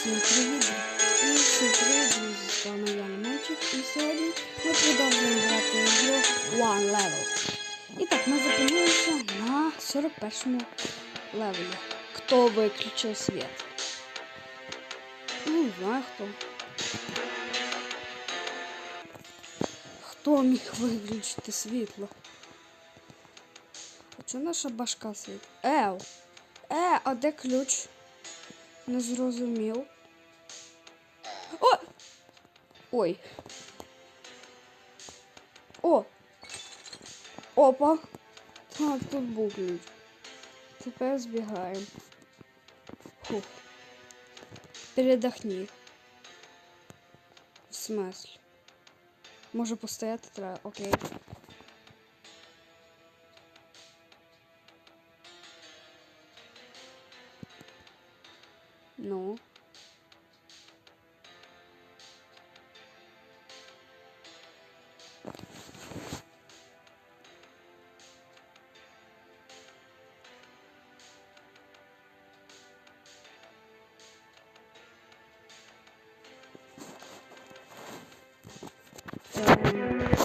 Всім привіт! І всім привіт, друзі! З вами я Мальчик і сьогодні ми продовжуємо грати ігру One Level. І так, ми зупинилися на 41 левелі. Хто виключив світ? Ну, не знаю хто. Хто міг виключити світло? А чого наша башка світить? Ев! Е, а де ключ? Не зрозумів. О! Ой. О! Опа! Так, тут був ключ. Тепер збігаємо. Фух. Передохни. В смысле? Може постояти треба? Окей. Ну.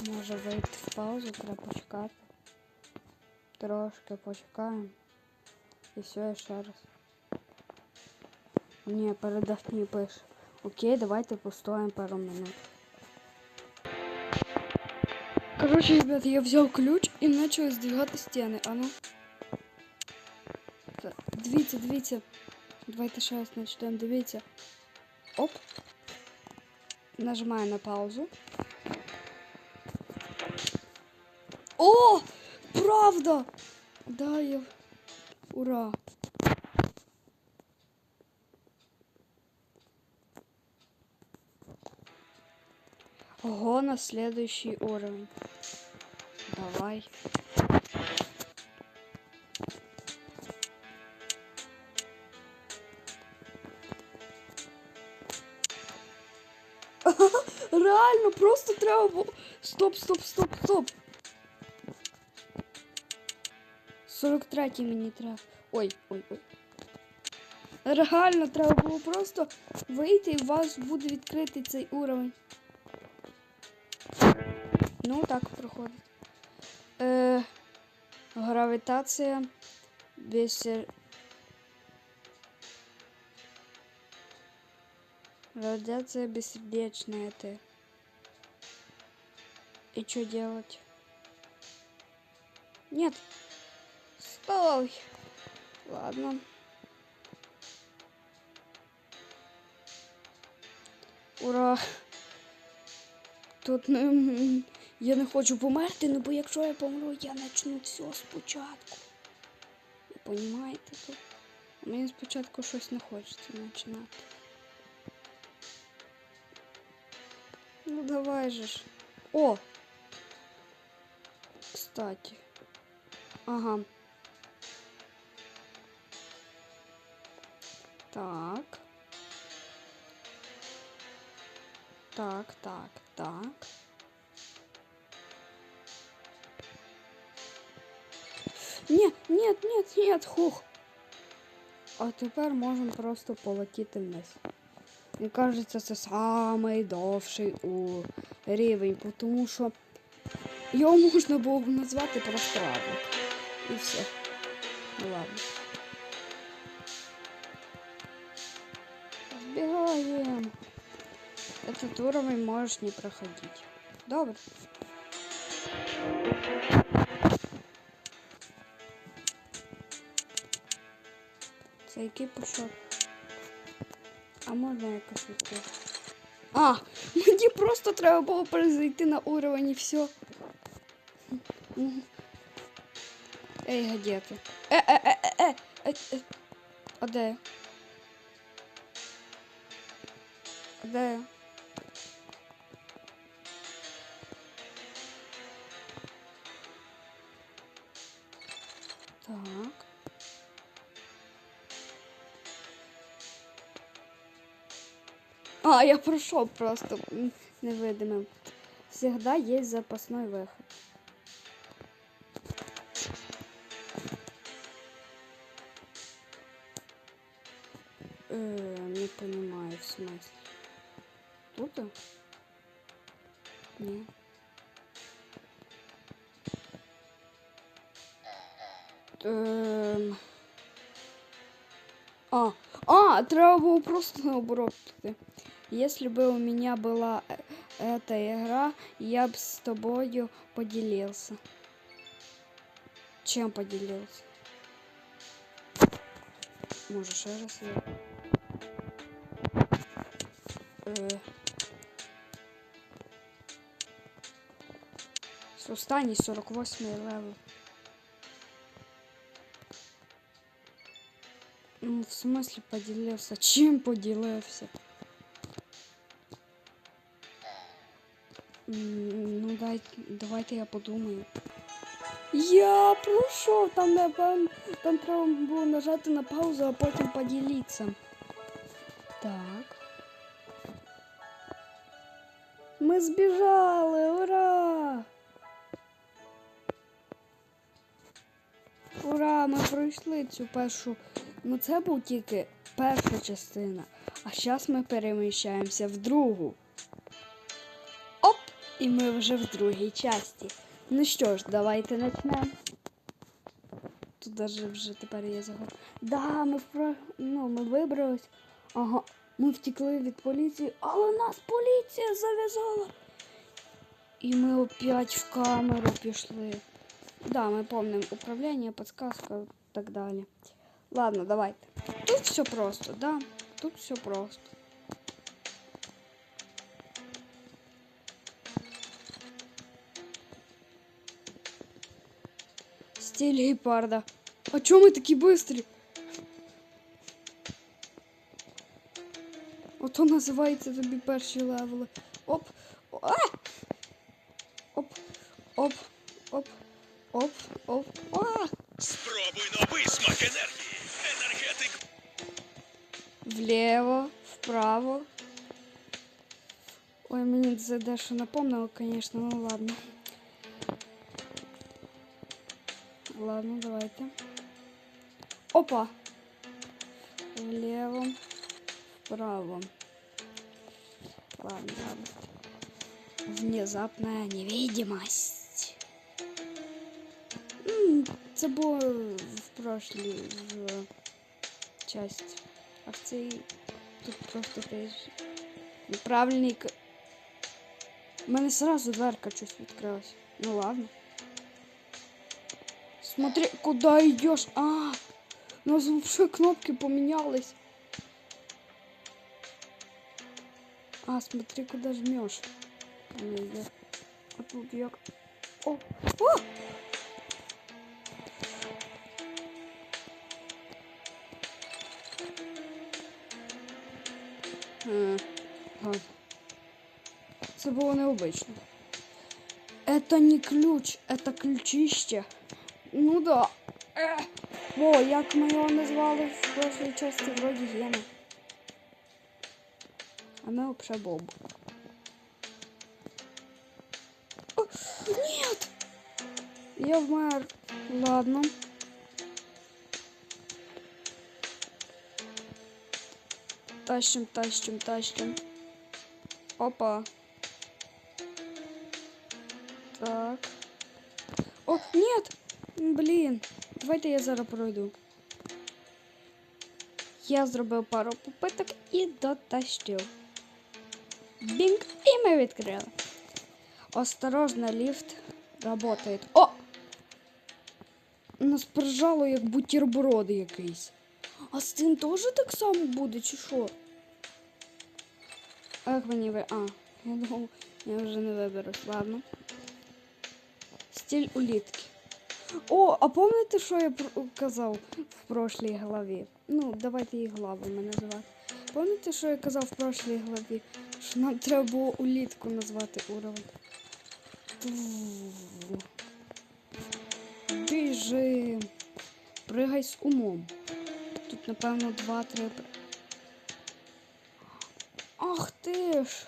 Може вийти в паузу, треба почекати. Трошки почекаємо. І все, ще раз. Ні, передохни пише. Окей, давайте постоїмо пару минут. Короче, ребят, я взял ключ и начал сдвигать стены. А ну. Так, Дивіться, дивіться. Давайте ще раз начнемо. Дивіться. Оп. Нажимаю на паузу. О! Правда! Да, я... Ура! На следующий уровень. Давай. Реально, просто треба було. Стоп, стоп, стоп, стоп. 43 мені треба. Ой, ой, ой. Реально треба було просто вийти і у вас буде відкритий цей уровень. Ну, так проходить. Е, гравітація. Бесер... Радиация бессердечная ты. И что делать? Нет. Стой. Ладно. Ура. Тут не, я не хочу померти, ну бо якщо я помру, я почну все спочатку. Ви розумієте тут? Мені спочатку щось не хочеться починати. Ну давай же ж. О! Кстати. Ага. Так. Так, так, так. Ні, ні, ні, ні, хух. А тепер можемо просто полетіти вниз. Мені кажеться, це самий довший у рівень, тому що його можна було б назвати просто равлик. І все. Ну ладно. Сбегаем. Этот уровень можешь не проходить. Добре. Це який пішов? А можна якось відкрити? А, мені просто треба було перезайти на уровень і все. Мгм. Ей, гадети. Е, е, е, е, е, е, е. А де? я? А де? А, я прошел просто м, невидимым. Всегда есть запасной выход. Е, Э, не понимаю, в смысле. Тут? Не. Ем... А, а, треба було просто наоборот. піти. Если бы у меня была э, эта игра, я бы с тобою поделился. Чем поделился? Може, ще раз я. Е. С- Останній 48 левел. Ну, в смысле поделился? Чим поделился? Ну, дай, давайте я подумаю. Я пройшов, там, напевно, там треба було нажати на паузу, а потім поділитися. Так. Ми збіжали, ура! Ура, ми пройшли цю першу. Ну це був тільки перша частина. А зараз ми переміщаємося в другу. І ми вже в другій часті. Ну що ж, давайте почнемо. Тут даже вже тепер є загор. Да, ми впро... ну, ми вибрались. Ага, ми втекли від поліції, але нас поліція зав'язала. І ми опять в камеру пішли. Да, ми помним управління, подсказка і так далі. Ладно, давайте. Тут все просто, да? Тут все просто. Стиль гепарда. А чё мы такие быстрые? Ото називається тобі перші левели. Оп. А! Оп. Оп. Оп. Оп. Оп. А! Спробуй новий смак енергії. Енергетик Влево, вправо. Ой, мені це дещо напомнило, конечно, ну ладно. Ладно, давайте. Опа! Влево, вправо. Ладно, ладно. Внезапная невидимость. Це було в прошлій в часть. А тут просто к- У мене сразу дверка щось відкрилась. Ну ладно. Смотри, куда идешь? А, у нас вообще кнопки поменялись. А, смотри, куда жмешь. А тут я... О, о! М, ладно. Це. Это не ключ, это ключище. Ну да. Е. О, як ми його назвали в прошлій часті вроді Гена. А ми взагалі Боб. О, нет! Я вмер. Ладно. Тащим, тащим, тащим. Опа. Так. О, нет! Блін. Давайте я зараз пройду. Я зробив пару попиток і дотащив. Бінг, і ми відкрили. Осторожно, ліфт работает. О! Нас прижало як бутерброди якийсь. А з цим теж так само буде, чи що? Ах, мені ви. А, я думав, я вже не виберусь. Ладно. Стиль улітки. О, а пам'ятаєте, що я казав в прошлій главі? Ну, давайте її главами називати. Пам'ятаєте, що я казав в прошлій главі? Що нам треба було улітку назвати уровень. Біжи. Пригай з умом. Тут, напевно, два-три. Ах ти ж!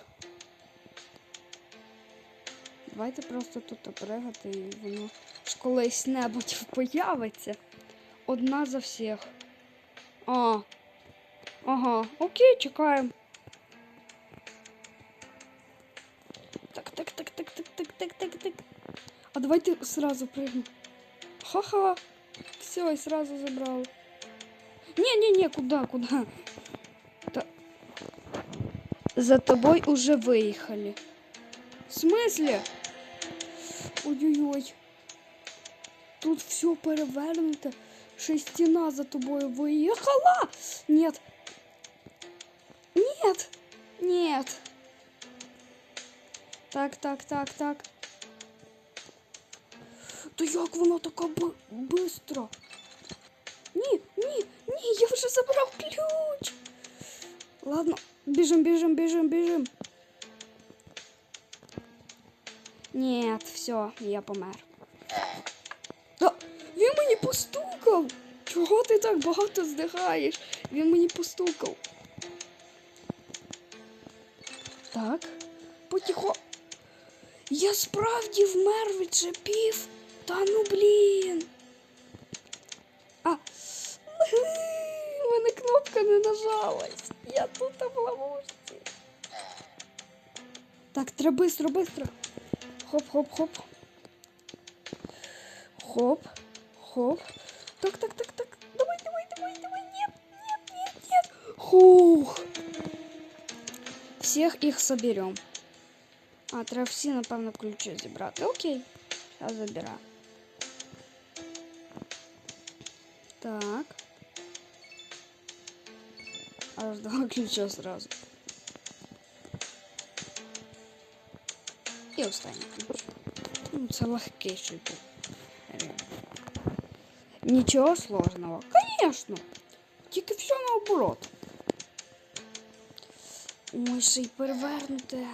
Давайте просто тут пригати і воно колись небудь появиться. Одна за всіх. А. Ага, окей, чекаємо. Так, так, так, так, так, так, так, так, так. А давайте сразу прыгнем. Ха-ха. Все, и сразу забрал. Не-не-не, куда, куда? Та- За тобой уже выехали. В смысле? Ой-ой-ой. Тут все перевернуто. Ще й стіна за тобою виїхала. Нет. Нет. Нет. Так, так, так, так. То як воно така би- бистро? Ні, ні, ні, я вже забрав ключ. Ладно, біжим, біжим, біжим, біжим. Нет, все, я помер. Та, він мені постукав. Чого ти так багато здихаєш? Він мені постукав. Так, потихо. Я справді вмер від шипів. Та ну блін. А. У мене кнопка не нажалась. Я тут в ловушці. Так, треба бистро, бистро. Хоп-хоп-хоп. Хоп. Хоп. Так, так, так, так. Давай, давай, давай, давай. Нет, нет, нет, нет. Хух. Всіх їх соберем. А, треба всі, напевно, ключі зібрати. Окей. Зараз забираю. Так. Аж два ключа сразу. І останній ключ. Ну, це легкий був. Нічого сложного. Конечно. Тільки все наоборот. Ой, ще й перевернуте.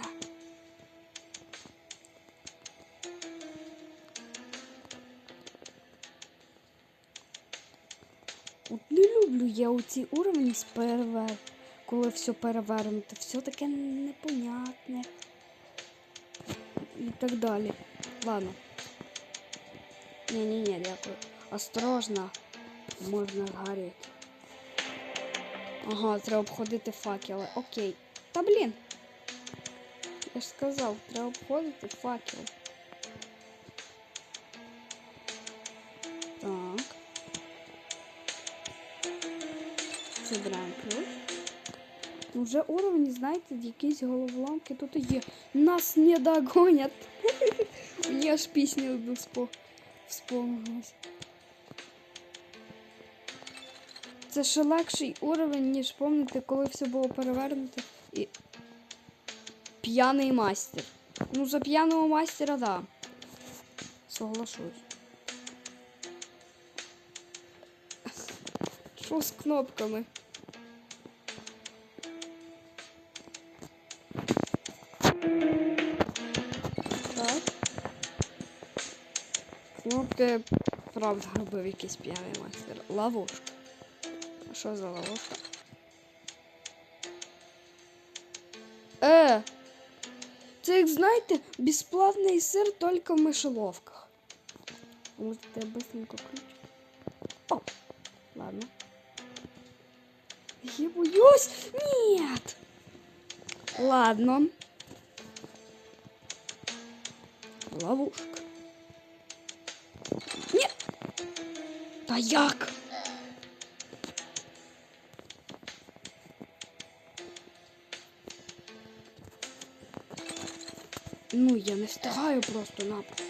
От не люблю я оці уровні з перевер, коли все перевернуте, все таке непонятне. І так далі. Ладно. Ні-ні-ні, дякую. Осторожно. Можна згоріти. Ага, треба обходити факели. Окей. Та блін. Я ж сказав, треба обходити факел. Так. Забираємо ключ. Ну, Вже уровень, знаєте, якісь головоломки тут є. Нас не догонять. Мені аж пісня одну спо... вспомнилась. Це ще легший уровень, ніж пам'ятаєте, коли все було перевернуто і. П'яний мастер. Ну, за п'яного мастера, да. Соглашусь. Що з кнопками? Кнопки, правда, робив якийсь п'яний майстер. Ловушка. А що за ловушка? Е! Це, як знаєте, безплатний сир тільки в мишеловках. Можете быстренько ключ. О! Ладно. Я боюсь! Нет! Ладно. Ловушка. Нет! Та як? Ну, я не встигаю просто напросто.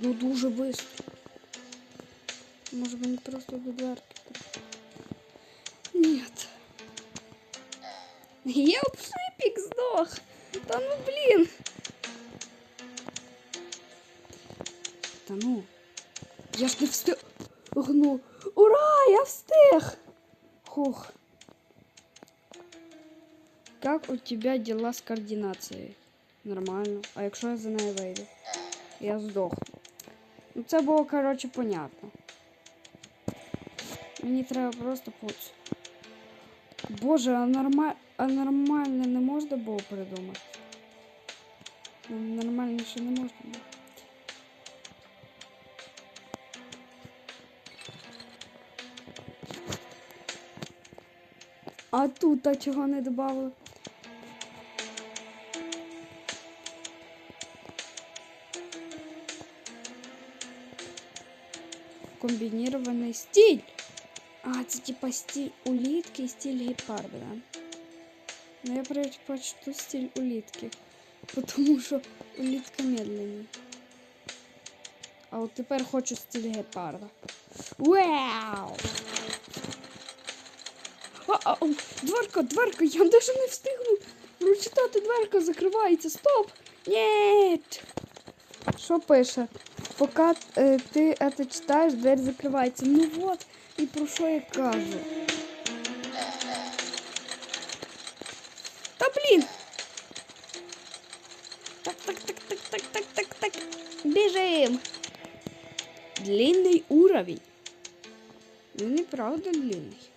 Ну дуже швидко. Може мені просто до дверки. треба? Нет. Я об шипик здох. Та ну блін. Та ну. Я ж не встиг. Гну. Ура! Я встиг! Хух. Как у тебя дела с координацією? Нормально. А якщо я за нею вийду? Я здохну. Ну це було, коротше, понятно. Мені треба просто поц. Боже, а, норма... а нормально не можна було придумати? Ну, Нормальніше не можна було. А тут а чого не додали? Комбінірований стиль. А, це типа стиль улітки і стиль гепарда. да? Ну я предпочту стиль улітки. Тому що улітка медленній. А от тепер хочу стиль гепарда. Вау! А, а, о, дверка, дверка, я навіть не встигну прочитати, дверка закривається. Стоп! Нет! Що пише? Поки е, ти це читаєш, двері закривається. Ну от, і про що я кажу. Та блін! Так, так, так, так, так, так, так, так. Біжим! Длинний уровень. І правда длинний.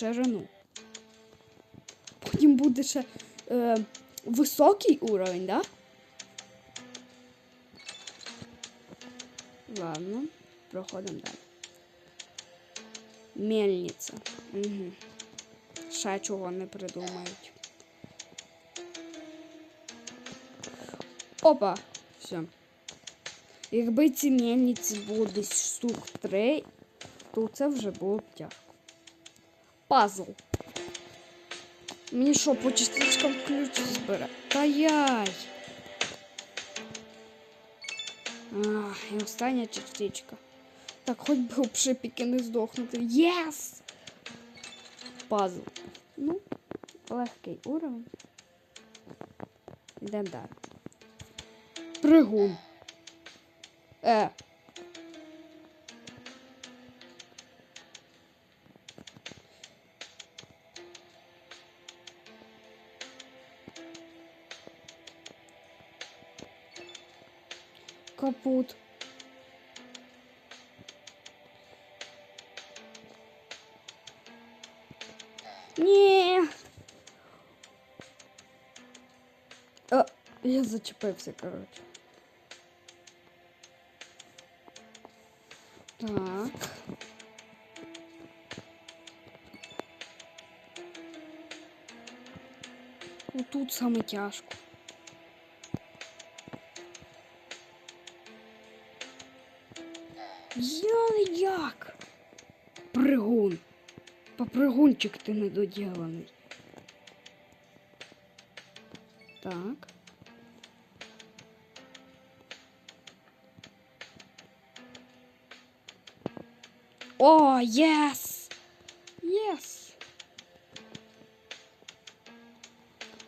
Ширину. Потім буде ще е, високий уровень, да? Ладно, проходимо далі. Мельниця. Угу. Ще чого не придумають. Опа! Все. Якби ці мельниці було десь штук три, то це вже було б тяжко. Пазл. Мені що, по частичкам ключ збере? Та яй. А, і остання частичка. Так, хоч би об шипіки не здохнути. Єс! Пазл. Ну, легкий уровень. Йдемо далі. Пригун. Е. Капут. Ні. А, я зачепився, коротше. Так. Отут саме тяжко. Попригунчик ти недоділений. Так. О, єс! Єс!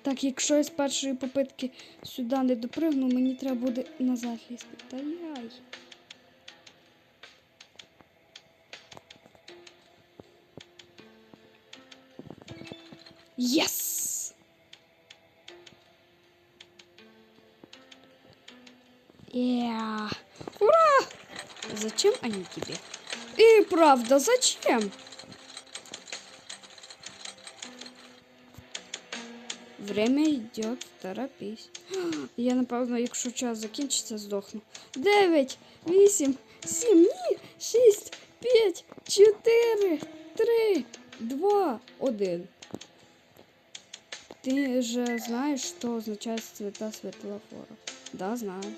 Так, якщо я з першої попитки сюди не допригну, мені треба буде назад лізти. Та яй. Yes! Yeah. Ура! Зачем они тебе? И правда, зачем? Время йде, торопись. Я напевно, якщо шуча закінчиться, сдохну. Девять, 8, 7, ні, п'ять, 5, три, два, один. Ты же знаешь, что означает цвета светлофора? Да, знаю.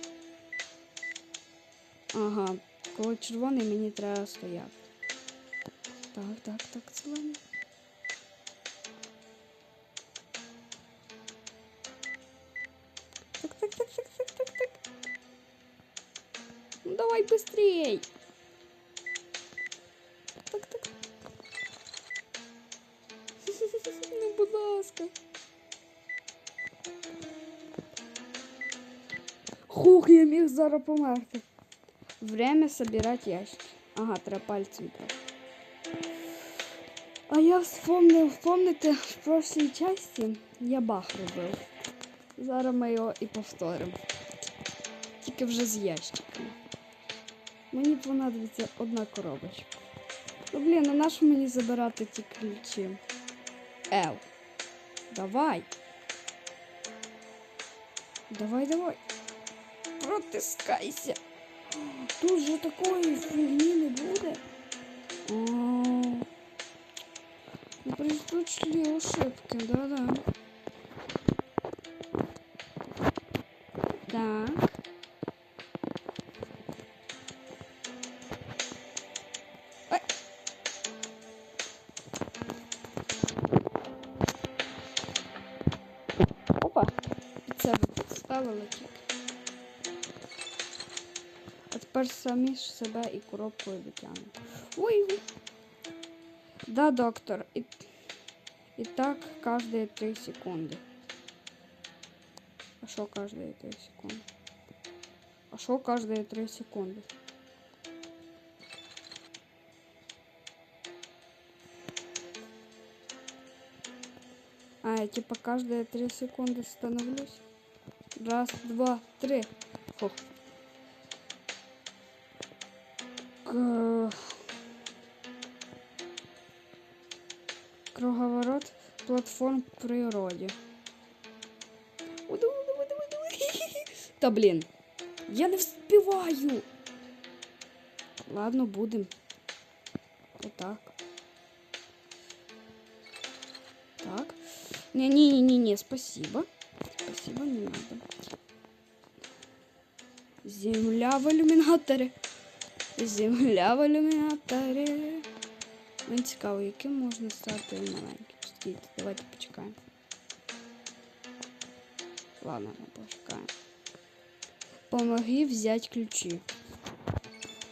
Ага, коли червоний мені треба стояти. Так, так, так, зелений. Так, так, так, так, так, так, так. Ну давай быстрее! Так, так. Ну, будь ласка. Хух, я міг зараз померти. Время собирать ящики. Ага, треба пальцем брати. А я вспомнив, помните, в прошлій часті я бах робив. Зараз ми його і повторимо. Тільки вже з ящиками. Мені понадобиться одна коробочка. Ну блін, а на що мені забирати ті ключі? Ел. Давай. Давай, давай. Протискайся. Тут же такої фігні не буде. О, Не произошли ошибки, да-да. Самі ж себе і коробкою витягнути. Ой. Да, доктор. І, і так кожні 3 секунди. А що кожні 3 секунди? А що кожні 3 секунди? А, я типа каждые три секунды становлюсь. Раз, два, три. Фух. Круговорот платформ в природі. Уду, уду. Та блін. Я не вспіваю. Ладно, будем. Отак. Так. Не-не-не-не, спасибо. Спасибо, не надо. Земля в ілюмінаторі. Земля в ілюмінаторі. Мені цікаво, яким можна стати маленьким. Стійте, давайте почекаємо. Ладно, ми почекаємо. Помоги взяти ключі.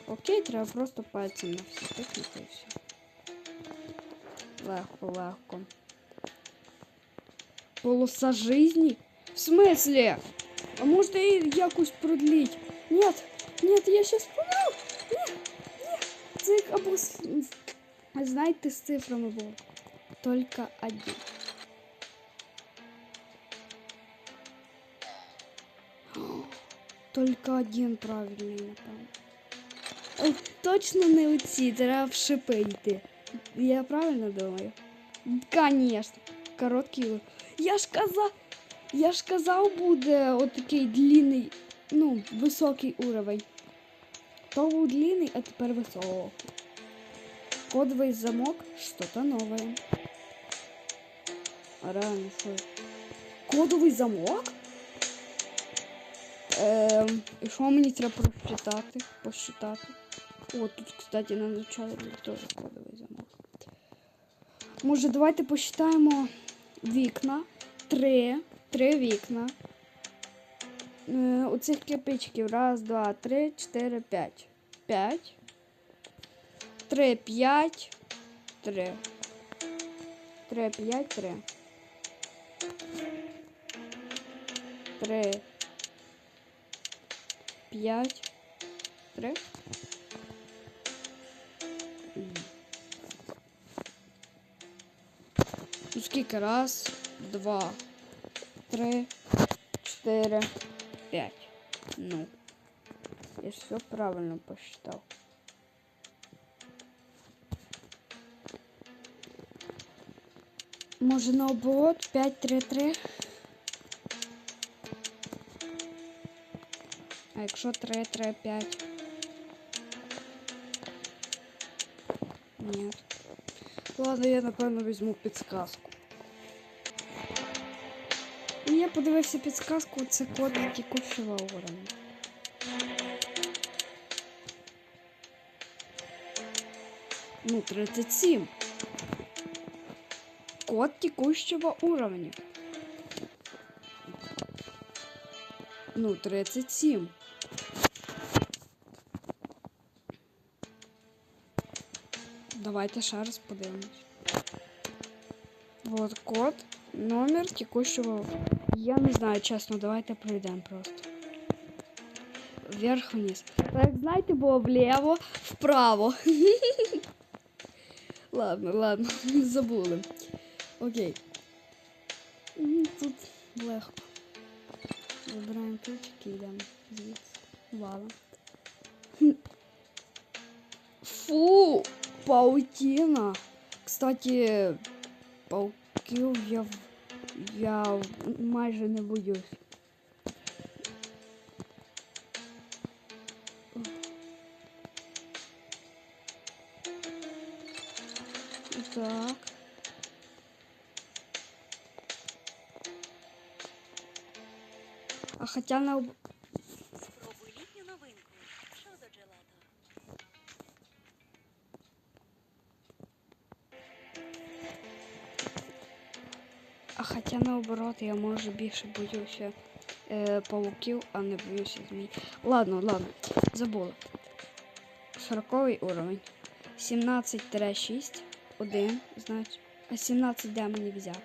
Окей, треба просто пальцем на всі тикнути і все. Легко, легко. Полоса жизни? В смысле? А может и якось продлить? Нет, нет, я сейчас помру. Нет, нет. Це як або з, знаєте, з цифрами було. Только один. Только один правильний, напевно. Точно не оці, треба в йти. Я правильно думаю? Конечно. Короткий. Я ж казав, я ж казав, буде отакий длинний, ну, високий уровень. То був длинний, а тепер високий. Кодовий замок, что-то новое. А реально, що? Кодовий замок? Ем, і що мені треба прочитати? Посчитати? О, тут, кстати, на начало теж кодовий замок. Може, давайте посчитаємо вікна. Три. Три вікна. Е, оцих кирпичиків. Раз, два, три, чотири, п'ять. П'ять. Три, п'ять. Три. Три, п'ять, три. Три. П'ять. Три. Ну скільки? Раз, два, три, чотири, п'ять. Ну. Я ж все правильно посчитав. Може наоборот 5, 3, 3. А якщо 3, 3, 5? Ні. Ладно, я напевно візьму підсказку. Подивився підсказку, це код текущого уровня. Ну, 37. Код текущего уровня. Ну, 37. Давайте ще раз подивимось. Вот код, номер текущего. Я не знаю, чесно, давайте пройдемо просто. Вверх вниз. Так, знаєте, було вліво, вправо. Ладно, ладно, забули. Окей. М, Тут легко. Вибираємо ключики і йдемо звідси. Валом. Фу, паутина. Кстати, пауків я, в- я майже не боюсь. Так. А хотя на наоборот, я може більше боюся е, пауків, а не боюся змій. Ладно, ладно, забула. 40 уровень. 17-6. 1, значить. А 17 де мені взяти?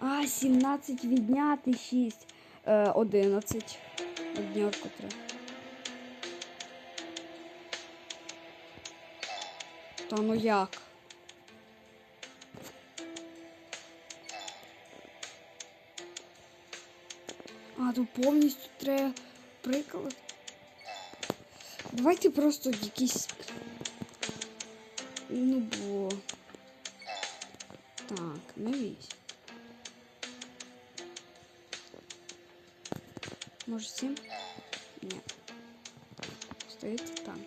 А, 17 відняти 6. Е, 11. Однірку треба. Та ну як? тут повністю треба приклад. Давайте просто якісь. Ну бо. Так, ну вісь. Може сім? Ні. Стоїть там.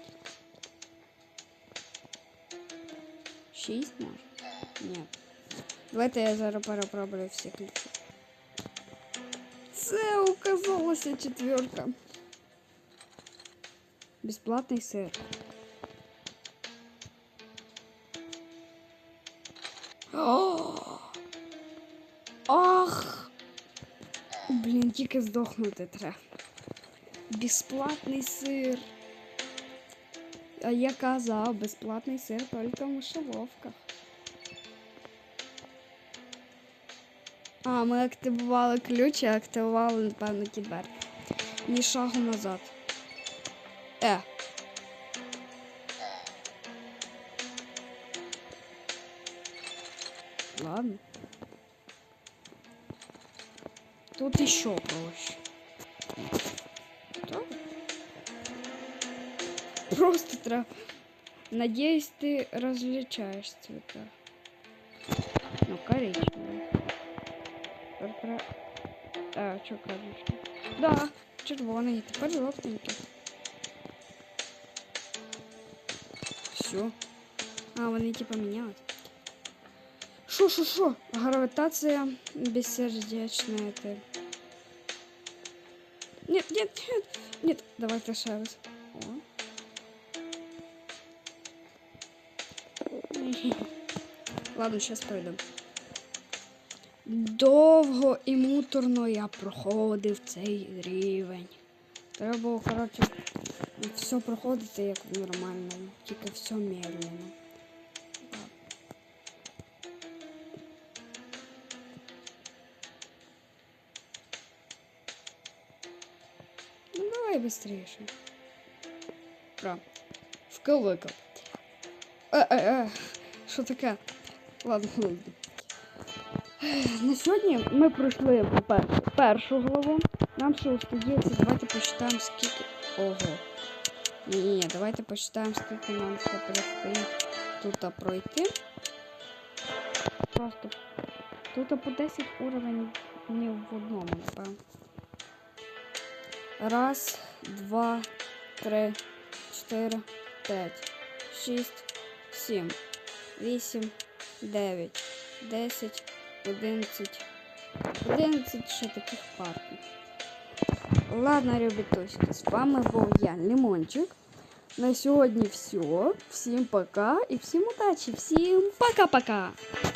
Шість може? Ні. Давайте я зараз перепробую всі ключі. Це оказалася четверка. Бесплатный сыр. Ах! Блін, тільки здохнути треба. Безплатний сир. А я казав, безплатний сир тільки в мишеловках. А, ми активували ключ і активували, напевно, ті двері. Ні шагу назад. Е. Ладно. Тут еще проще. Что? Просто треба. Надеюсь, ты различаешь цвета. Ну, коричневый. А, що коричневий? Да, червоний, тепер жовтенький. Все. А, вони типа мінялись. Шо, шо, шо? Гравитація бессердечная это. Нет, нет, нет, нет. Давайте ще раз. Ладно, сейчас пройдем. Довго і муторно я проходив цей рівень. Треба було, коротше, все проходити як нормально, тільки все медленно. Ну давай быстрейше. Про. Вкаликав. Е, е, е. Що таке? Ладно, ладно. На сьогодні ми пройшли по-перше, першу главу. Нам ще остається. Давайте посчитаємо, скільки. Ого. Ні, давайте посчитаємо, скільки нам ще предстоїть тут пройти. Просто тут по 10 уровень не в одному, напевно. Раз, два, три, чотири, п'ять, шість, сім, вісім, дев'ять, десять, одинадцять. Одинадцять ще таких партій. Ладно, ребяточки, з вами був я, Лимончик. На сьогодні все. Всім пока і всім удачі. Всім пока-пока.